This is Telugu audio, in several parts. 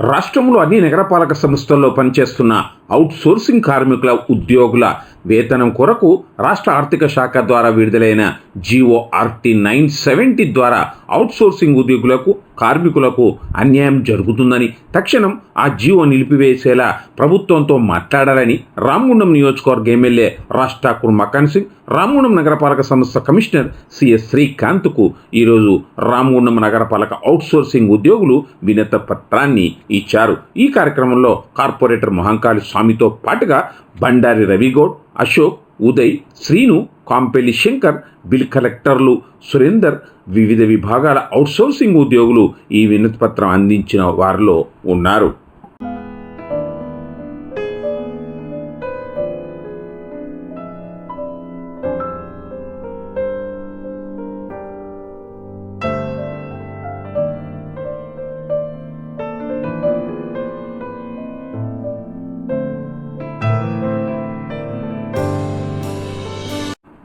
రాష్ట్రంలో అన్ని నగరపాలక సంస్థల్లో పనిచేస్తున్న అవుట్సోర్సింగ్ కార్మికుల ఉద్యోగుల వేతనం కొరకు రాష్ట్ర ఆర్థిక శాఖ ద్వారా విడుదలైన జీఓ ఆర్టీ నైన్ సెవెంటీ ద్వారా అవుట్సోర్సింగ్ ఉద్యోగులకు కార్మికులకు అన్యాయం జరుగుతుందని తక్షణం ఆ జీవో నిలిపివేసేలా ప్రభుత్వంతో మాట్లాడాలని రామగుండం నియోజకవర్గ ఎమ్మెల్యే రాజ్ ఠాకూర్ మకాన్ సింగ్ రామగుండం నగరపాలక సంస్థ కమిషనర్ సిఎస్ శ్రీకాంత్కు ఈరోజు రామగుండం నగరపాలక అవుట్సోర్సింగ్ ఉద్యోగులు వినత పత్రాన్ని ఇచ్చారు. ఈ కార్యక్రమంలో కార్పొరేటర్ మహంకాళి స్వామితో పాటుగా బండారి రవిగౌడ్ అశోక్ ఉదయ్ శ్రీను కాంపెల్లి శంకర్ బిల్ కలెక్టర్లు సురేందర్ వివిధ విభాగాల అవుట్సోర్సింగ్ ఉద్యోగులు ఈ వినతిపత్రం అందించిన వారిలో ఉన్నారు.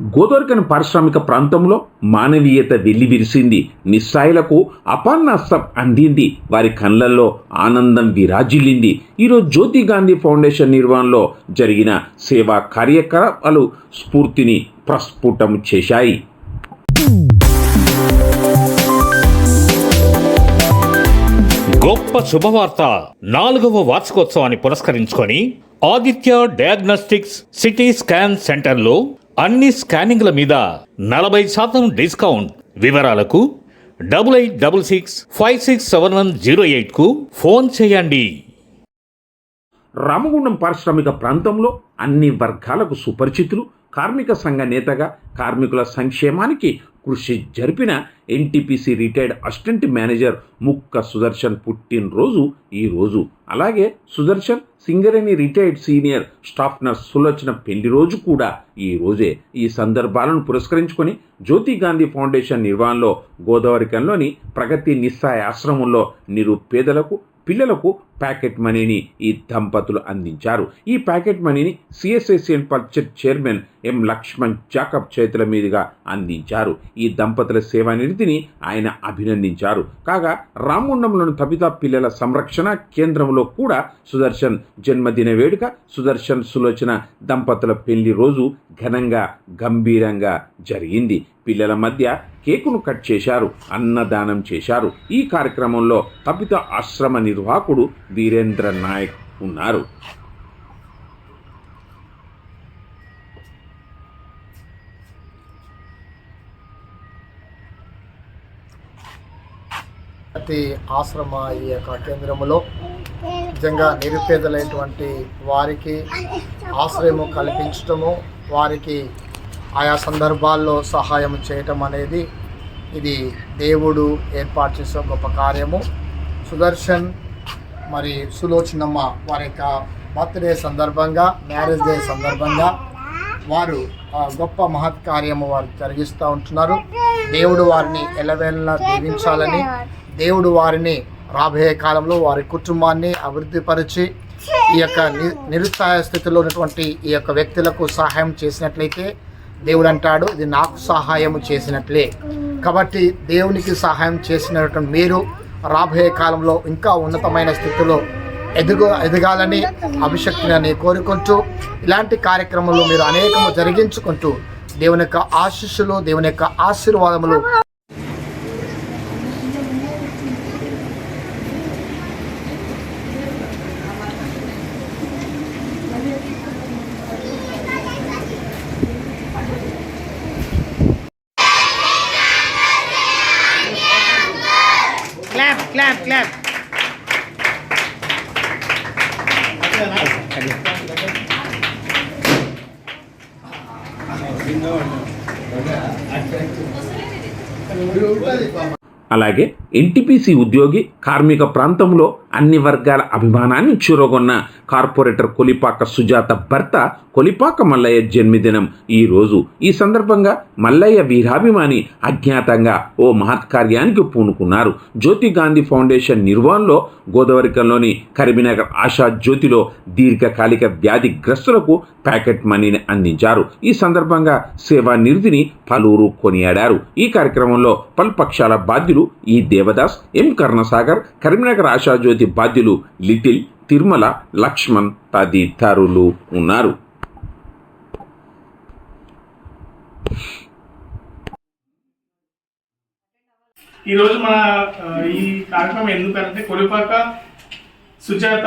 గోదోర్కన్ పారిశ్రామిక ప్రాంతంలో మానవీయత వెల్లివిరిసింది. నిస్సాయిలకు అపాన్నస్తం అందింది. వారి కళ్ళల్లో ఆనందం విరాజిల్లింది. ఈరోజు జ్యోతి గాంధీ ఫౌండేషన్ నిర్వహణలో జరిగిన సేవా కార్యకలాపాలు స్ఫూర్తిని ప్రస్ఫుటం చేశాయి. గొప్ప శుభవార్త. నాలుగవ వార్షికోత్సవాన్ని పురస్కరించుకొని ఆదిత్య డయాగ్నోస్టిక్స్ సిటీ స్కాన్ సెంటర్లో అన్ని స్కానింగ్ల మీద నలభై శాతం డిస్కౌంట్. వివరాలకు double eight double six five six seven one zero ఎయిట్కు phone చేయండి. రామగుండం పారిశ్రామిక ప్రాంతంలో అన్ని వర్గాలకు సుపరిచితులు కార్మిక సంఘ నేతగా కార్మికుల సంక్షేమానికి కృషి జరిపిన ఎన్టీపీసీ రిటైర్డ్ అసిస్టెంట్ మేనేజర్ ముక్క సుదర్శన్ పుట్టినరోజు ఈ రోజు. అలాగే Sudarshan Singareni retired senior staff nurse Sulochana పెళ్ళి రోజు కూడా ఈ రోజే. ఈ సందర్భాలను పురస్కరించుకొని జ్యోతి గాంధీ ఫౌండేషన్ నిర్వహణలో గోదావరికంలోని ప్రగతి నిస్సాయ ఆశ్రమంలో నిరుపేదలకు పిల్లలకు ప్యాకెట్ మనీని ఈ దంపతులు అందించారు. ఈ ప్యాకెట్ మనీని సిఎస్ఐసిఎన్ పర్చెట్ చైర్మన్ ఎం లక్ష్మణ్ జాకబ్ చేతుల మీదుగా అందించారు. ఈ దంపతుల సేవానిధిని ఆయన అభినందించారు. కాగా రామగుండంలోని తబితా పిల్లల సంరక్షణ కేంద్రంలో కూడా సుదర్శన్ జన్మదిన వేడుక సుదర్శన్ సులోచన దంపతుల పెళ్ళి రోజు ఘనంగా గంభీరంగా జరిగింది. పిల్లల మధ్య కేకును కట్ చేశారు అన్నదానం చేశారు. ఈ కార్యక్రమంలో తపిత ఆశ్రమ నిర్వాహకుడు వీరేంద్ర నాయక్ ఉన్నారు. ప్రతి ఆశ్రమ ఈ యొక్క కేంద్రములో నిజంగా నిరుపేదలైనటువంటి వారికి ఆశ్రయము కల్పించటము వారికి ఆయా సందర్భాల్లో సహాయం చేయటం అనేది ఇది దేవుడు ఏర్పాటు చేసే గొప్ప కార్యము. సుదర్శన్ మరి సులోచనమ్మ వారి యొక్క బర్త్డే సందర్భంగా మ్యారేజ్ డే సందర్భంగా వారు ఆ గొప్ప మహత్ కార్యము వారు జరిగిస్తూ ఉంటున్నారు. దేవుడు వారిని ఎలవేళలా దీవించాలని దేవుడు వారిని రాబోయే కాలంలో వారి కుటుంబాన్ని అభివృద్ధిపరిచి ఈ యొక్క ని నిరుత్సాహ స్థితిలో ఉన్నటువంటి ఈ యొక్క వ్యక్తులకు సహాయం చేసినట్లయితే దేవుడు అంటాడు ఇది నాకు సహాయం చేసినట్లే. కాబట్టి దేవునికి సహాయం చేసినటువంటి మీరు రాబోయే కాలంలో ఇంకా ఉన్నతమైన స్థితిలో ఎదుగు ఎదగాలని అభిషక్తిని కోరుకుంటూ ఇలాంటి కార్యక్రమాలు మీరు అనేకము జరిగించుకుంటూ దేవుని యొక్క ఆశీస్సులు దేవుని యొక్క ఆశీర్వాదములు clap, clap, అలాగే ఎన్టీపీసీ ఉద్యోగి కార్మిక ప్రాంతంలో అన్ని వర్గాల అభిమానాన్ని చూరగొన్న కార్పొరేటర్ కొలిపాక సుజాత భర్త కొలిపాక మల్లయ్య జన్మదినం. ఈ రోజు ఈ సందర్భంగా మల్లయ్య వీరాభిమాని అజ్ఞాతంగా ఓ మహత్కార్యానికి పూనుకున్నారు. జ్యోతి గాంధీ ఫౌండేషన్ నిర్వహణలో గోదావరికంలోని కరీంనగర్ ఆశా జ్యోతిలో దీర్ఘకాలిక వ్యాధిగ్రస్తులకు ప్యాకెట్ మనీని అందించారు. ఈ సందర్భంగా సేవా నిధిని పలువురు కొనియాడారు. ఈ కార్యక్రమంలో పలుపక్షాల బాధ్యులు ఈ దేవదాస్ ఎం కర్ణసాగర్ కరీంనగర్ ఆశాజ్యోతి బాధ్యులు లిటిల్ తిరుమల లక్ష్మణ్ తదితరులు ఉన్నారు. ఈ రోజు మన ఈ కార్యక్రమం ఎందుకంటే కొలిపాక సుజాత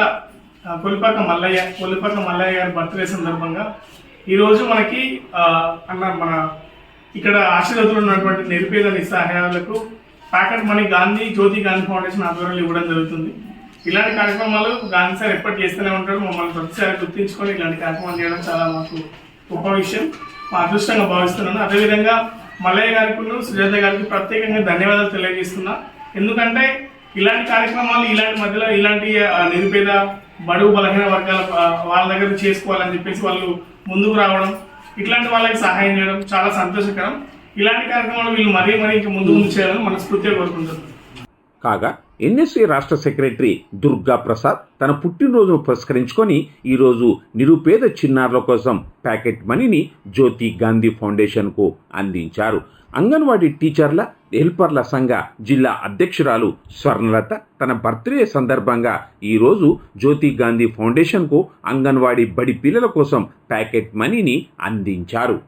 కొలిపాక మల్లయ్య కొలిపాక మల్లయ్య గారి బర్త్డే సందర్భంగా ఈరోజు మనకి అన్న మన ఇక్కడ ఆశీర్వదులు ఉన్నటువంటి నిరుపేద నిస్సహాయాలకు packet money Gandhi Jyothi Gandhi foundation ఆధ్వర్యంలో ఇవ్వడం జరుగుతుంది. ఇలాంటి కార్యక్రమాలు గాంధీ సార్ ఎప్పటి చేస్తూనే ఉంటాడు మమ్మల్ని ప్రతిసారి గుర్తించుకొని ఇలాంటి కార్యక్రమాలు చేయడం చాలా మాకు గొప్ప విషయం. మా అదృష్టంగా భావిస్తున్నాను. అదేవిధంగా మల్లయ్య గారికి సుజాత గారికి ప్రత్యేకంగా ధన్యవాదాలు తెలియజేస్తున్నా. ఎందుకంటే ఇలాంటి కార్యక్రమాలు ఇలాంటి మధ్యలో ఇలాంటి నిరుపేద బడుగు బలహీన వర్గాల వాళ్ళ దగ్గర చేసుకోవాలని చెప్పేసి వాళ్ళు ముందుకు రావడం ఇట్లాంటి వాళ్ళకి సహాయం చేయడం చాలా సంతోషకరం. ఇలాంటి కార్యక్రమాలు వీళ్ళు మరీ మరీ ఇంకా ముందు ముందు చేయాలని మనస్ఫూర్తిగా కోరుకుంటున్నాం కాగా ఎన్ఎస్సీ రాష్ట్ర సెక్రటరీ దుర్గా ప్రసాద్ తన పుట్టినరోజును పురస్కరించుకొని ఈరోజు నిరుపేద చిన్నారుల కోసం ప్యాకెట్ మనీని జ్యోతి గాంధీ ఫౌండేషన్కు అందించారు. అంగన్వాడీ టీచర్ల హెల్పర్ల సంఘ జిల్లా అధ్యక్షురాలు స్వర్ణలత తన బర్త్డే సందర్భంగా ఈరోజు జ్యోతి గాంధీ ఫౌండేషన్కు అంగన్వాడీ బడి పిల్లల కోసం ప్యాకెట్ మనీని అందించారు.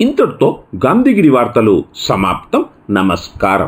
ఇంతటితో గాంధీగిరి వార్తలు సమాప్తం. నమస్కారం.